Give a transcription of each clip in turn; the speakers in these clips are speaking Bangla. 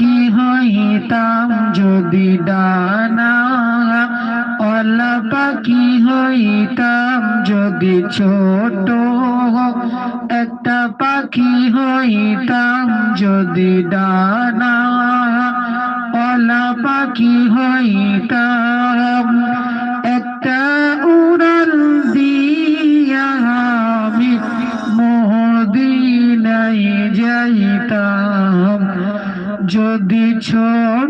কি হইতাম যদি ডানা? অলা পাখি হইতাম যদি ছোট একটা পাখি হইতাম যদি ডানা। অলা পাখি হইতাম যদি ছোট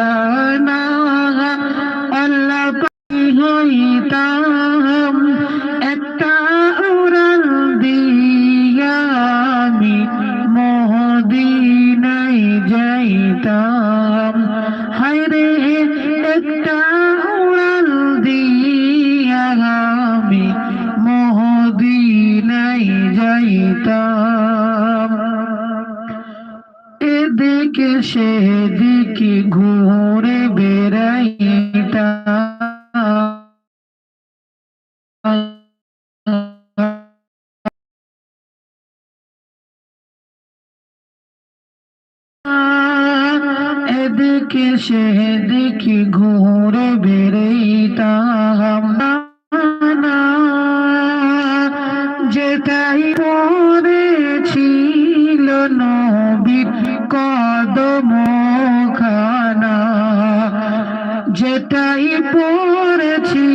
da দিকে সেদিকে ঘুরে বেড়াইটা এদিকে সে যেটাই পড়েছি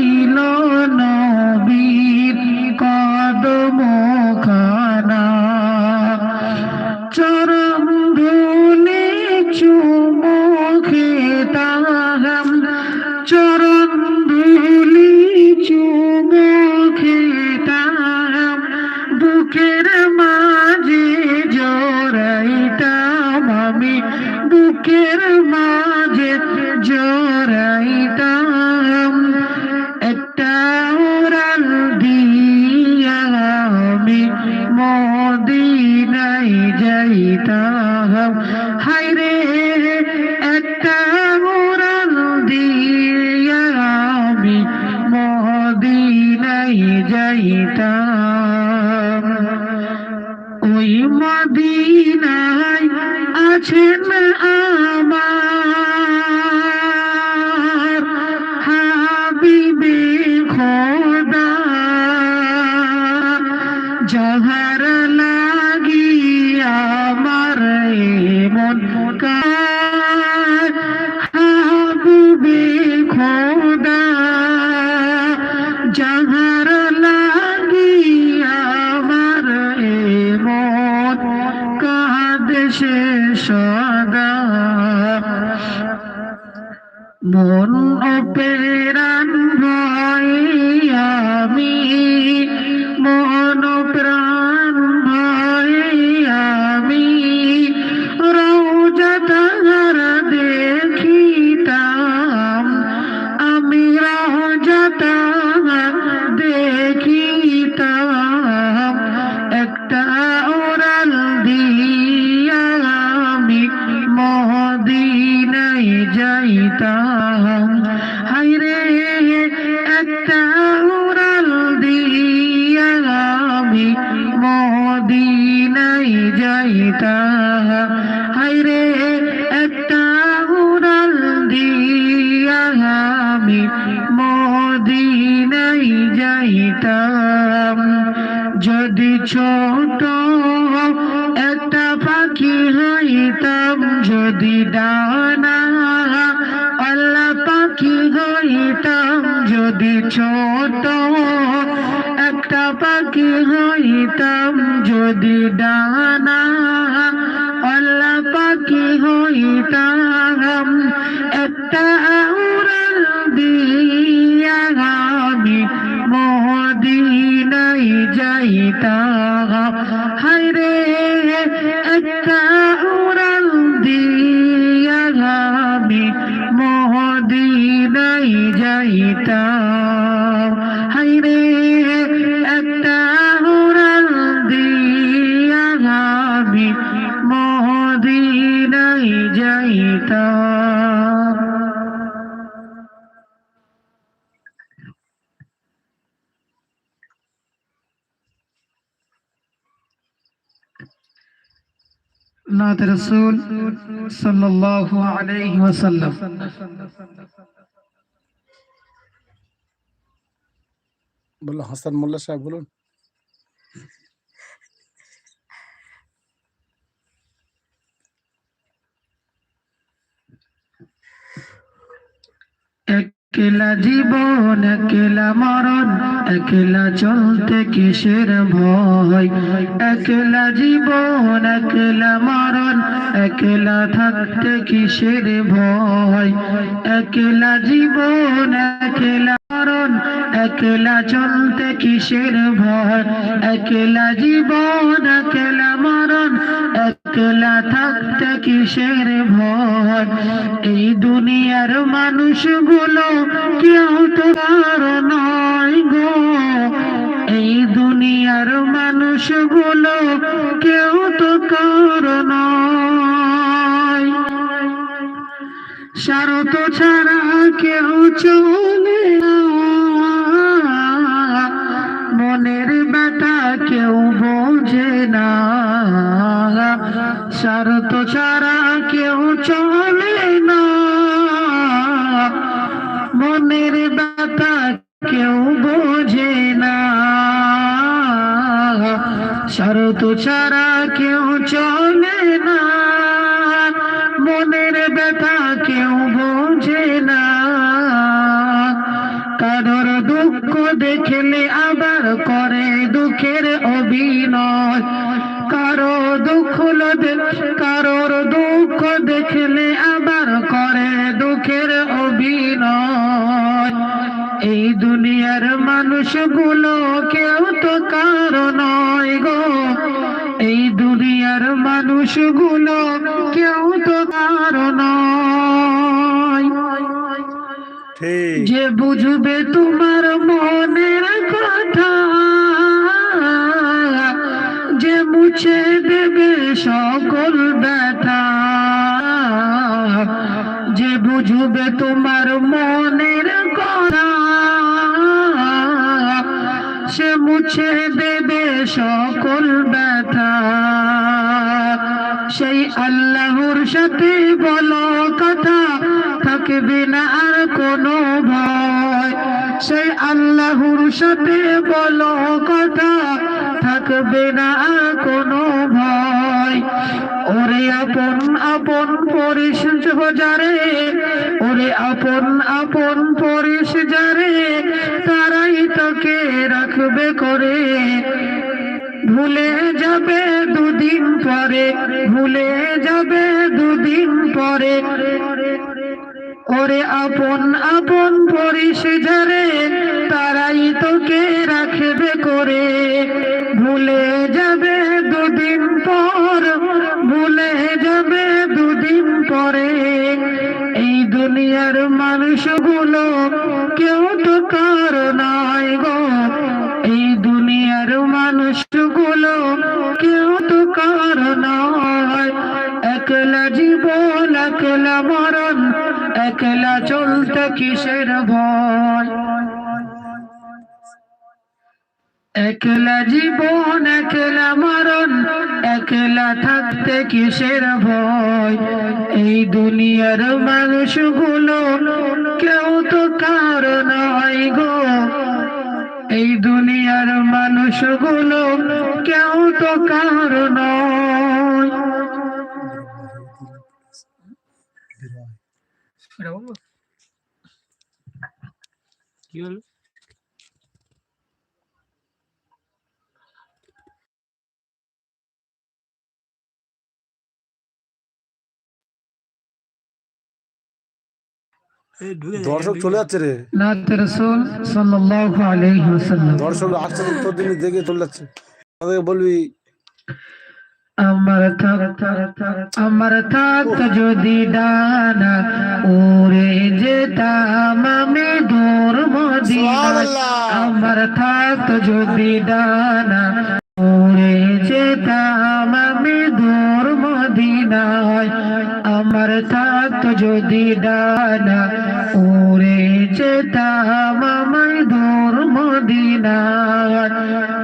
Abraham Bye. ছোট একটা পাখি হইতাম যদি ডানা। আল্লাহ পাখি হইতাম, একটা উড়াল দিয়া আমি মদিনাই যাইতাম। যাইতাম নাত রসুল সাল্লাল্লাহু আলাইহি ওয়াসাল্লাম। বলল হাসান মোল্লা সাহেব বলুন। একলা জীবন, একলা মরণ, একলা চলতে কিসের ভয়? একলা জীবন, একলা মরণ, একলা থাকতে কিসের ভয়? একলা জীবন, একলা একলা চলতে কিসের ভয়? একলা জীবন, একলা মরণ, একলা থাকতে কিসের ভয়? এই দুনিয়ার মানুষগুলো কেউ তো নয় গো। এই দুনিয়ার মানুষগুলো কেউ তো কারও স্বার্থ ছাড়া কেউ চলে মনের বেটা কেউ বোঝে না। শরত ছাড়া দুঃখের অভিনয়। কারও দুঃখ কারোর দুঃখ দেখলে আবার করে দুঃখের অভিনয়। এই দুনিয়ার মানুষগুলো কেউ তো কারও নয় গো। এই দুনিয়ার মানুষগুলো কেউ তো কারও নয়। যে বুঝবে তোমার বুঝবে তোমার মনের কথা। সে মুছে দেবে সকল ব্যথা। সেই আল্লাহর সাথে বলো কথা, থাকবে না আর কোনো ভয়। সেই আল্লাহর সাথে বলো কথা, থাকবে না আর কোনো ওরে আপন আপন পরিস যারে ওরে আপন আপন পরিস যারে, তারাই তোকে রাখবে করে। ভুলে যাবে দুদিন পরে, ভুলে যাবে দুদিন পরে। ওরে আপন আপন পরিস যারে, তারাই তোকে রাখবে করে। ভুলে যাবে দুদিন পর ভুলে যাবে দুদিন পরে। এই দুনিয়ার মানুষগুলো কেউ তো কার নয় গো। এই দুনিয়ার মানুষগুলো কেউ তো কার নয় একলা জীবন, একলা মরণ, একলা চলতে কিসের ভয়? একলা জীবন, একলা মরণ, একলা থাকতে কিসের ভয়? এই দুনিয়ার মানুষগুলো কেউ তো কার নয় গো। এই দুনিয়ার মানুষগুলো কেউ তো কার নয়। কি হলো দর্শক চলে যাচ্ছে রে। নাত রসুল সাল্লাল্লাহু আলাইহি ওয়াসাল্লাম। দর্শক আসছে তোর দিন দেখে চলে যাচ্ছে। আমাদেরকে বলবি আমার থাক আমার থাক যদি ডানা উড়ে যেতাম আমি দূর মদিনায়। আমার থাক যদি ডানা উড়ে যেতাম আমি দূর মদিনায়। আমার থাক যদি ডানা উড়ে যেতাম আমায় দূর মদিনা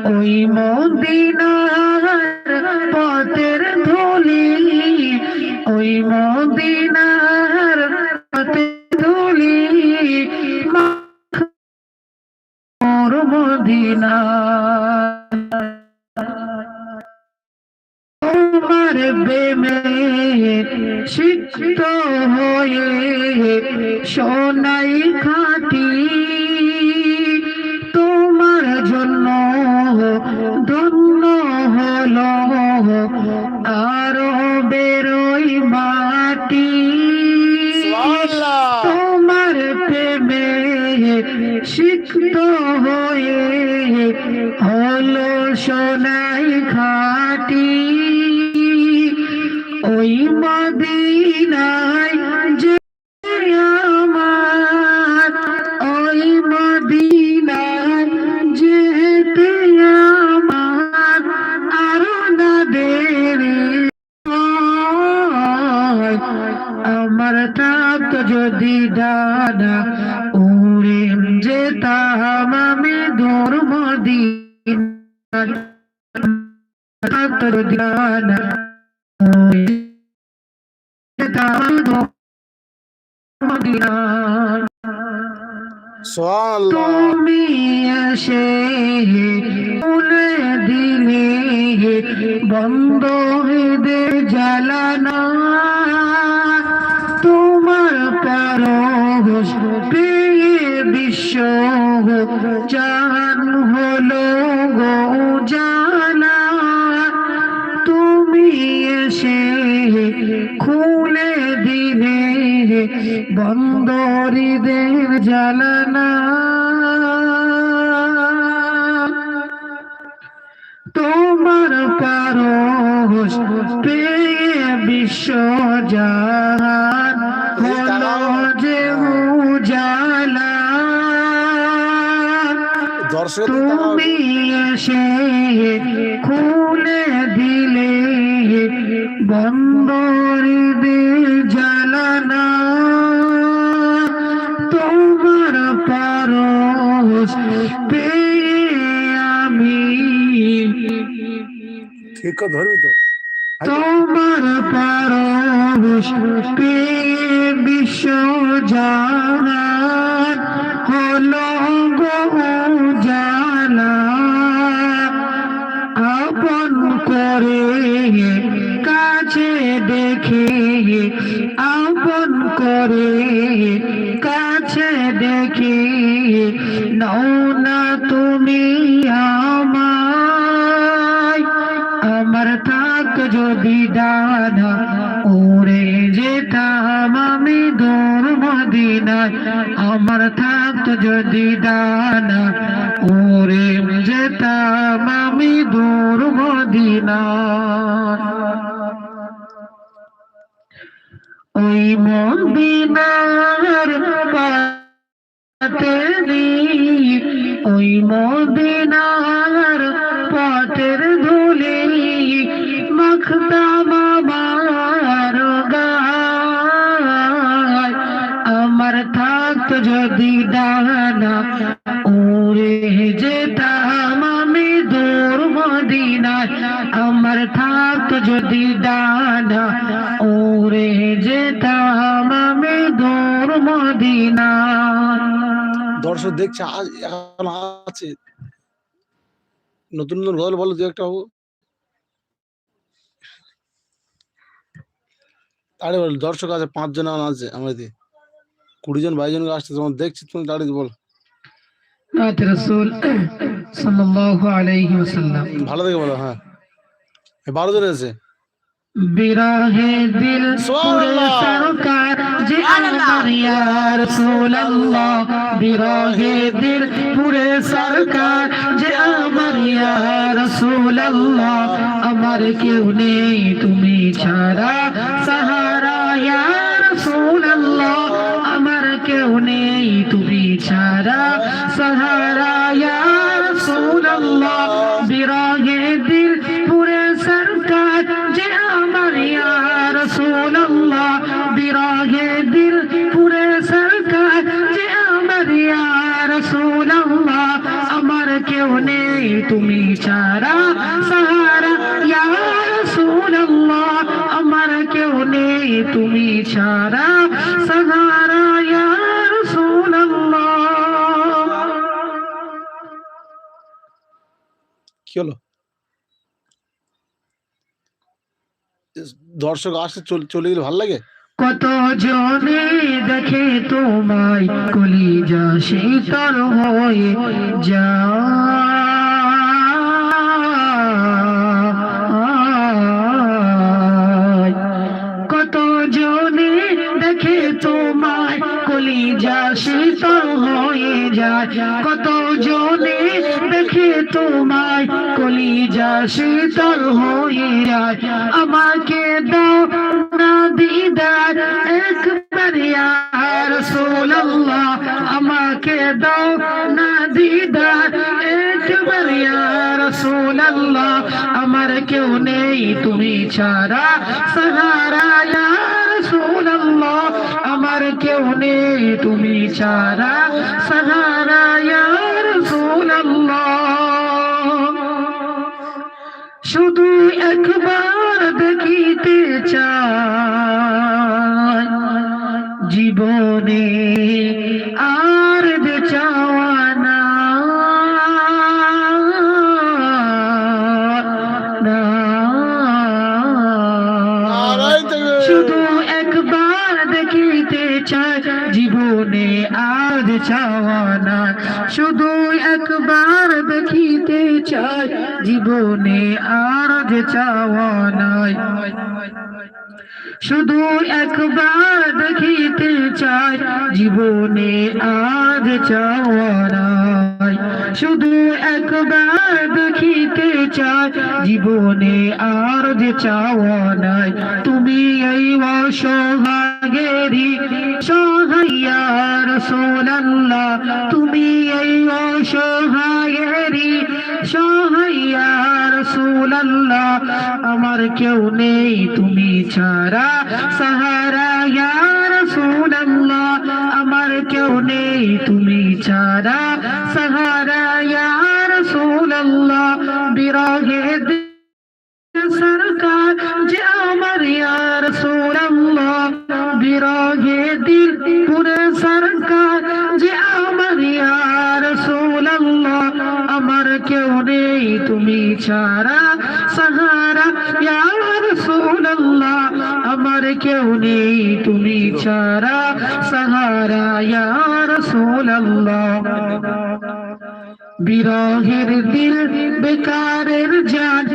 ওই মদিনার আরও বেরোই মাটি। তোমার প্রেমে হয়ে হলো সোনাই যেতাম আমি দূর খুলে দিলে বন্দরীদের জ্বালানা। তোমার পারস পেয়ে বিশ্ব হলো যে উজালা। তুমি এসে আমি তোমার পেয়ে বিশ্ব গো জানা আপন করে কাছে দেখে আপন করে আমার থাক যদি ডানা উড়ে যেতাম আমি দূর মদিনায় ওই মদিনার পাতেরি ওই মদিনার যেতাম আমি দূর আমার যদি উড়ে যেতাম আমি দূর দর্শক দেখছে এখন আছে। নতুন নতুন গল্প বলো, দু একটা আরে বল, দর্শক আছে, পাঁচজন আছে আমাদের কুড়ি জন বাইশ জন আসছে, তোমার দেখছি, তুমি দাঁড়িয়ে বল। ভালো থেকে বলো হ্যাঁ। বারো জন আছে বিরাহে দিল সরকার যে আমার ইয়া রাসূলুল্লাহ। বিরাহে দিল পুরে সরকার যে আমার ইয়া রাসূলুল্লাহ। আমার কেউ নেই তুমি ছাড়া সাহারা ছাড়া সাহারা ইয়া রাসূলুল্লাহ আমার কেউ নেই তুমি ছাড়া। সাহারা ইয়া রাসূলুল্লাহ। কি হলো? দর্শক আসে চলে গেলে ভালো লাগে? কত জনে দেখে তোমায় কলিজা শীতল হয়ে যায়। তোমায় কলিজা শীতল হয়ে যায়। কত জনে দেখে তোমায় কলিজা শীতল হয়ে যায়। আমাকে দাও না দিদার, একবার রাসূলুল্লাহ। আমাকে দাও না দিদার, একবার ইয়া রাসূলুল্লাহ। আমার কেউ নেই তুমি ছাড়া, সাহারা আমার কেউ নেই তুমি চারা সাহারা শুধু একবার দেখিতে চাই জীবনে শুধু একবার দেখিতে চাই, জীবনে আর চাওয়া নাই। শুধু একবার দেখিতে চাই, জীবনে আজ চাওয়া নাই। শুধু একবার দেখিতে চাই, জীবনে আর যে চাওয়া নাই। তুমি এই অসহাগেরি সহায়ার সোনাল্লাহ তুমি এই অসহাগেরি সহায়ার সোনাল্লাহ আমার কেউ নেই তুমি ছাড়া। সাহারা ইয়ার সোনাল্লাহ আমার কেউ নেই তুমি ছাড়া। সাহারা ইয়ার সোনাল্লাহ বিরহে ছাড়া সাহারা ইয়ার সোনাল্লাহ আমার কেউ নেই, তুমি ছাড়া সাহারা ইয়ার সোনাল্লাহ বিরহের দিল, বেকারের জান,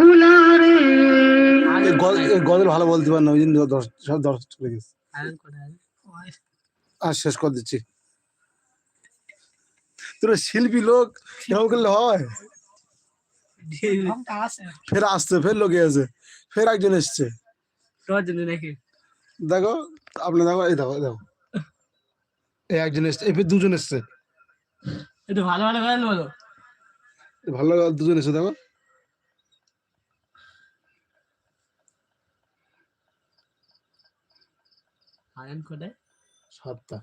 গুলারে। গজল ভালো বলতে পার না, ওই জন্য দর্শক চলে গেছে। আর শেষ করে দিচ্ছি। তোরা শিল্পী লোক, এরকম করলে হয়? ফের আসছে ফের লোকে আছে ফের একজন এসছে। দেখো আপনি দেখো এই দেখো দেখো। এই একজন এসছে এই ফের দুজন এসছে। একটু ভালো ভালো বলো ভালো দুজন এসছে দেখো। আয়ন কোথায়? সাতটা।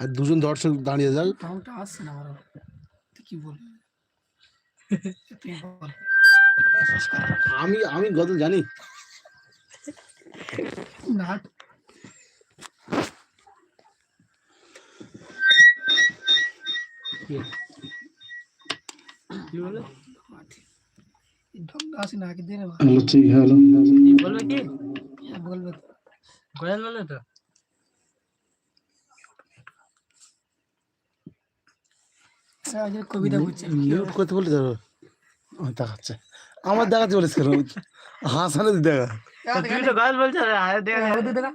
আর দুজন দর্শক দাঁড়িয়ে যাক। আসছে না কি বলবি? আমি আমি গজল জানি। না। কি বলো? ঢঙ্গ আসে না আগে দে রে ঠিক হ্যালো বলবে কি? হ্যাঁ বলবে। গয়াল বলে তো? কবিতা মিউট করতে বলে ধরো। দেখাচ্ছে। আমার দেখাচ্ছে বলিস কেন? হাসানে দেখা। তুই তো গল্প বলছো রে, হায়ান দেখা।